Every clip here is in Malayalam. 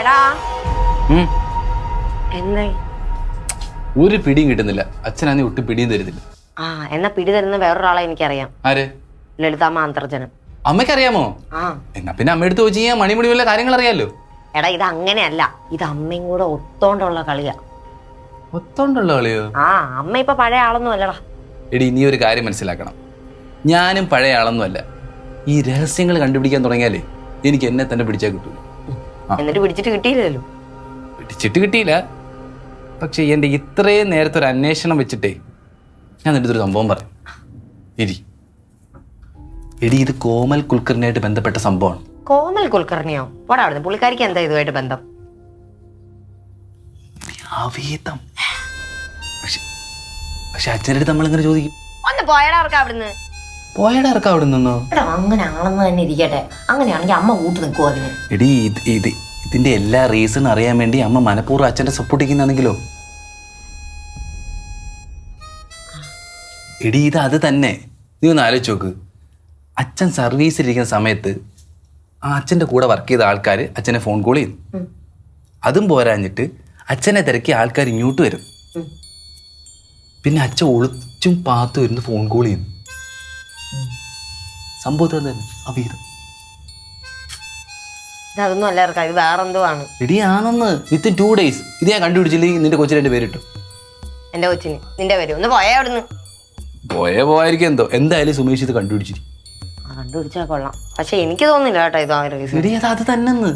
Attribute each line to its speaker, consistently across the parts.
Speaker 1: എടാ.
Speaker 2: ഉം.
Speaker 1: എന്തായി
Speaker 2: ഒരു പിടിയും കിട്ടുന്നില്ല. അച്ഛനാന്നെ ഒട്ടും പിടിയും തരുന്നില്ല.
Speaker 1: ആ എന്നാ പിടി തരുന്ന വേറൊരാളെ എനിക്കറിയാം.
Speaker 2: ആര്?
Speaker 1: ലളിതാമ്മ അന്തർജനം.
Speaker 2: അമ്മയ്ക്കറിയാമോ?
Speaker 1: ആ.
Speaker 2: എന്നാ പിന്നെ അമ്മയെടുത്ത് കഴിഞ്ഞാൽ മണിമുടി വല്ല കാര്യങ്ങൾ അറിയാലോ
Speaker 1: എടാ ഇത് അങ്ങനെയല്ല. ഇത് അമ്മയും കൂടെ ഒത്തോണ്ടുള്ള കളിയാ.
Speaker 2: ഒത്തോണ്ടുള്ള കളിയോ?
Speaker 1: ആ അമ്മ ഇപ്പൊ പഴയ ആളൊന്നും അല്ലടാ.
Speaker 2: എടി നീ ഒരു കാര്യം മനസ്സിലാക്കണം. ഞാനും പഴയ ആളൊന്നും അല്ല. ഈ രഹസ്യങ്ങൾ കണ്ടുപിടിക്കാൻ തുടങ്ങിയാലേ എനിക്ക് എന്നെ തന്നെ പിടിച്ചാൽ കിട്ടൂല ആ.
Speaker 1: എന്നിട്ട് പിടിച്ചിട്ട് കിട്ടിയില്ലല്ലോ.
Speaker 2: പിടിച്ചിട്ട് കിട്ടിയില്ല. പക്ഷെ എന്റെ ഇത്രയും നേരത്തെ ഒരു അന്വേഷണം വെച്ചിട്ടേ ഞാൻ നിന്റെ ഒരു സംഭവം പറയാം. എരി എടി ഇത് കോമൽ കുൽക്കറിനായിട്ട് ബന്ധപ്പെട്ട സംഭവമാണ്.
Speaker 1: കോമൽ കുൽക്കർണിയോ? പോടാ അവിടുന്ന്. പുള്ളിക്കാരിക്ക് എന്താ ഇതുമായിട്ട് ബന്ധം?
Speaker 2: പക്ഷെ പക്ഷെ അച്ഛന്റെ അടുത്ത് നമ്മളിങ്ങനെ ചോദിക്കും?
Speaker 1: ഒന്ന് പോയടാ അവർക്ക് അവിടുന്ന്.
Speaker 2: പോയടാ ഇറക്കാം അവിടെ നിന്നോ
Speaker 1: എടാ അങ്ങനെ ആണെന്ന് തന്നെ ഇരിക്കട്ടെ. അങ്ങനെയാണെങ്കിൽ അമ്മ കൂട്ട് നിൽക്കുമോ അതിന്?
Speaker 2: എടി ഇത് ഇത് ഇതിന്റെ എല്ലാ റീസൺ അറിയാൻ വേണ്ടി അമ്മ മനഃപൂർവം അച്ഛന്റെ സപ്പോർട്ട് ചെയ്യുന്നതാണെങ്കിലോ എടി ഇത് അത് തന്നെ. നീ ഒന്ന് ആലോചിച്ച് നോക്ക്. അച്ഛൻ സർവീസിലിരിക്കുന്ന സമയത്ത് ആ അച്ഛന്റെ കൂടെ വർക്ക് ചെയ്ത ആൾക്കാർ അച്ഛനെ ഫോൺ കോൾ
Speaker 1: ചെയ്യുന്നു.
Speaker 2: അതും പോരാഞ്ഞിട്ട് അച്ഛനെ തിരക്കി ആൾക്കാർ ഇങ്ങോട്ട് വരും. പിന്നെ അച്ഛൻ ഒളിച്ചും പാത്തു വരുന്നു ഫോൺ കോൾ ചെയ്യും. സംഭവത്തിൽ തന്നെ അവീതം
Speaker 1: ഇത് അതൊന്നും അല്ല ഇറക്കാം ഇത് വേറെന്തോ ആണ്
Speaker 2: ആണെന്ന് വിത്തിൻ ടു ഡേയ്സ് ഇത് ഞാൻ കണ്ടുപിടിച്ചില്ലെങ്കിൽ നിന്റെ കൊച്ചിന് രണ്ട് പേരിട്ടു.
Speaker 1: എന്റെ കൊച്ചിന് നിന്റെ പേര്. ഒന്ന് പോയാ അവിടുന്ന്.
Speaker 2: പോയേ പോയായിരിക്കും എന്തോ. എന്തായാലും സുമേഷ് ഇത് കണ്ടുപിടിച്ചിരിക്കും
Speaker 1: ആ, കണ്ടുപിടിച്ചാ കൊള്ളാം. പക്ഷെ എനിക്ക് തോന്നുന്നില്ല കേട്ടോ ഇത് ആ
Speaker 2: എടി അത് അത് തന്നെന്ന്.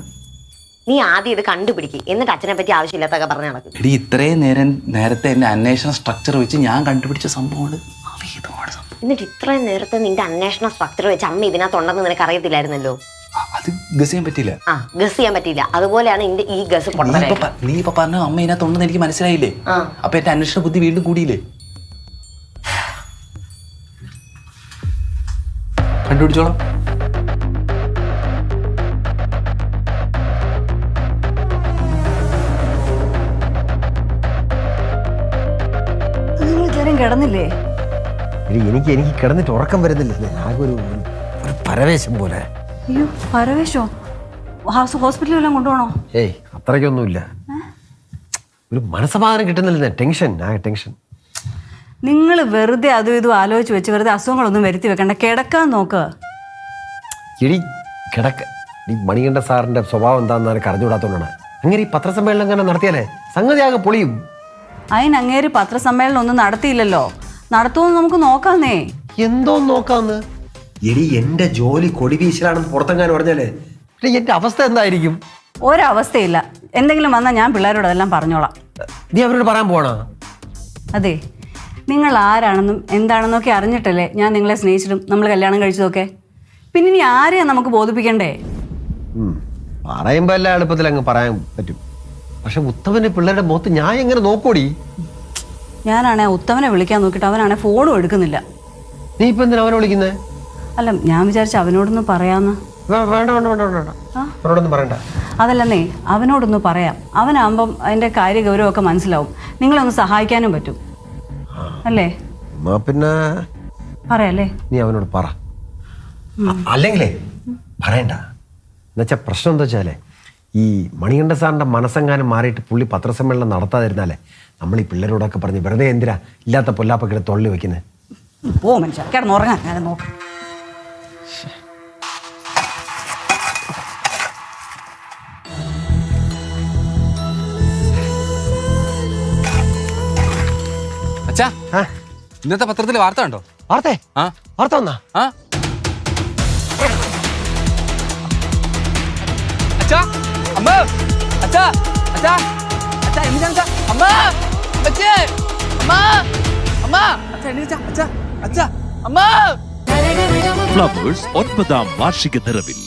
Speaker 1: നീ ആദ്യം ഇത് കണ്ടുപിടിക്ക്. എന്നിട്ട് അച്ഛനെ പറ്റി ആവശ്യമില്ലാത്തൊക്കെ പറഞ്ഞ് നടക്കും.
Speaker 2: എടി ഇത്രയും നേരം നേരത്തെ എന്റെ അന്വേഷണ സ്ട്രക്ചർ വെച്ച് ഞാൻ കണ്ടുപിടിച്ച സംഭവമാണ്. അവീതമാണ് സംഭവം.
Speaker 1: എന്നിട്ട് ഇത്രയും നേരത്തെ നിന്റെ അന്വേഷണ സ്ട്രക്ചർ വെച്ച് അമ്മ ഇതിനകത്തുണ്ടെന്ന് നിനക്ക് അറിയത്തില്ലായിരുന്നല്ലോ
Speaker 2: അത് ഗസ് ചെയ്യാൻ പറ്റില്ല
Speaker 1: ആ ഗസ് ചെയ്യാൻ പറ്റില്ല അതുപോലെയാണ് ഇന്റെ ഈ ഗസ്
Speaker 2: നീ ഇപ്പൊ പ- നീ ഇപ്പൊ പറഞ്ഞ അമ്മ ഇതിനകത്തുണ്ടെന്ന് എനിക്ക് മനസ്സിലായില്ലേ?
Speaker 1: ആ.
Speaker 2: അപ്പൊ എന്റെ അന്വേഷണ ബുദ്ധി വീണ്ടും കൂടിയില്ലേ? കണ്ടുപിടിച്ചോളാം.
Speaker 3: നിങ്ങൾ ഇതുവരെയും കിടന്നില്ലേ?
Speaker 4: എടി, എനിക്ക് എനിക്ക് കിടന്നിട്ട് ഉറക്കം വരുന്നില്ല. ആകെ ഒരു ഒരു പരവേശം പോലെ.
Speaker 3: അയ്യോ പരവേശോ? ഹൗസ് ഹോസ്പിറ്റലിൽ വല്ലതും കൊണ്ടുപോകണോ?
Speaker 4: ഏയ് അത്രയ്ക്കൊന്നുമില്ല. ഒരു മനസ്സമാധാനം കിട്ടുന്നില്ല ടെൻഷൻ ആ ടെൻഷൻ.
Speaker 3: നിങ്ങൾ വെറുതെ അതും ഇതും ആലോചിച്ച് വെച്ച് വെറുതെ അസുഖങ്ങളൊന്നും വരുത്തി വെക്കണ്ട. കിടക്കാൻ നോക്ക്.
Speaker 4: എടി കിടക്ക. ഈ മണികണ്ഠ സാറിന്റെ സ്വഭാവം എന്താണെന്ന് എനിക്ക് അറിഞ്ഞുകൂടാത്തോണ്ടാണ്. അങ്ങനെ ഈ പത്രസമ്മേളനം അങ്ങനെ നടത്തിയാലേ? സംഗതി ആകെ പൊളിയും.
Speaker 3: അതിന് അങ്ങേര് പത്രസമ്മേളനം ഒന്നും നടത്തിയില്ലല്ലോ. നടത്തുമെന്ന് നമുക്ക് നോക്കാന്നേ.
Speaker 4: എന്തോ നോക്കാന്ന്? എടി എന്റെ ജോലി കൊടി വീശലാണെന്ന് പുറത്തെങ്ങാനും പറഞ്ഞാലേ? എന്റെ അവസ്ഥ എന്തായിരിക്കും?
Speaker 3: ഒരവസ്ഥയില്ല. എന്തെങ്കിലും വന്നാൽ ഞാൻ പിള്ളേരോട് അതെല്ലാം പറഞ്ഞോളാം.
Speaker 4: നീ അവരോട് പറയാൻ പോണോ
Speaker 3: അതെ. നിങ്ങൾ ആരാണെന്നും എന്താണെന്നൊക്കെ അറിഞ്ഞിട്ടല്ലേ ഞാൻ നിങ്ങളെ സ്നേഹിച്ചിട്ടും നമ്മൾ കല്യാണം കഴിച്ചതൊക്കെ? പിന്നെ ഇനി ആരെയാ നമുക്ക് ബോധിപ്പിക്കണ്ടേ.
Speaker 4: പറയുമ്പോ എല്ലാ എളുപ്പത്തിൽ അങ്ങ് പറയാൻ പറ്റും. പക്ഷെ ഉത്തമന്റെ പിള്ളേരുടെ മുഖത്ത് ഞാൻ എങ്ങനെ നോക്കൂടി?
Speaker 3: ഞാനാണെ ഉത്തമനെ വിളിക്കാൻ നോക്കിയിട്ട് അവനാണെ ഫോണും എടുക്കുന്നില്ല.
Speaker 4: നീ ഇപ്പൊ എന്തിനാ അവനെ വിളിക്കുന്നേ?
Speaker 3: അല്ല ഞാൻ വിചാരിച്ച അവനോടൊന്ന് പറയാന്ന്.
Speaker 4: വേണ്ട വേണ്ട വേണ്ട വേണ്ട പറയണ്ട.
Speaker 3: അതല്ലെന്നേ അവനോടൊന്ന് പറയാം. അവനാകുമ്പം അതിന്റെ കാര്യ ഗൗരവമൊക്കെ മനസ്സിലാവും. നിങ്ങളൊന്ന് സഹായിക്കാനും പറ്റും. അല്ലേ?
Speaker 4: പിന്നെ
Speaker 3: പറയാല്ലേ?
Speaker 4: നീ അവനോട് പറ. അല്ലെങ്കിലേ പറയണ്ട. എന്നുവെച്ചാ പ്രശ്നം എന്താ വെച്ചാലേ ഈ മണികണ്ഠ സാറിന്റെ മനസ്സെങ്ങാനും മാറിയിട്ട് പുള്ളി പത്രസമ്മേളനം നടത്താതിരുന്നാലേ നമ്മൾ ഈ പിള്ളേരോടൊക്കെ പറഞ്ഞ് വെറുതെ എന്തിനാ ഇല്ലാത്ത പൊല്ലാപ്പക്കിടെ തൊള്ളി വെക്കുന്നത്
Speaker 3: പോ മനുഷ്യ കിടന്നുറങ്ങാൻ ഞാൻ നോക്കാം.
Speaker 2: അച്ഛാ
Speaker 4: ആ.
Speaker 2: ഇന്നത്തെ പത്രത്തിൽ വാർത്ത ഉണ്ടോ
Speaker 4: വാർത്തേ? വാർത്ത വന്നാ?
Speaker 2: ആ. അച്ഛാ അച്ഛാ അച്ഛാ അച്ഛാ അമ്മ അച്ഛേ അമ്മ അമ്മ അച്ഛാ എണീച്ചാ അച്ഛാ അച്ഛാ അമ്മ
Speaker 5: ഫ്ലവേഴ്സ് ഒൻപതാം വാർഷിക നിറവിൽ.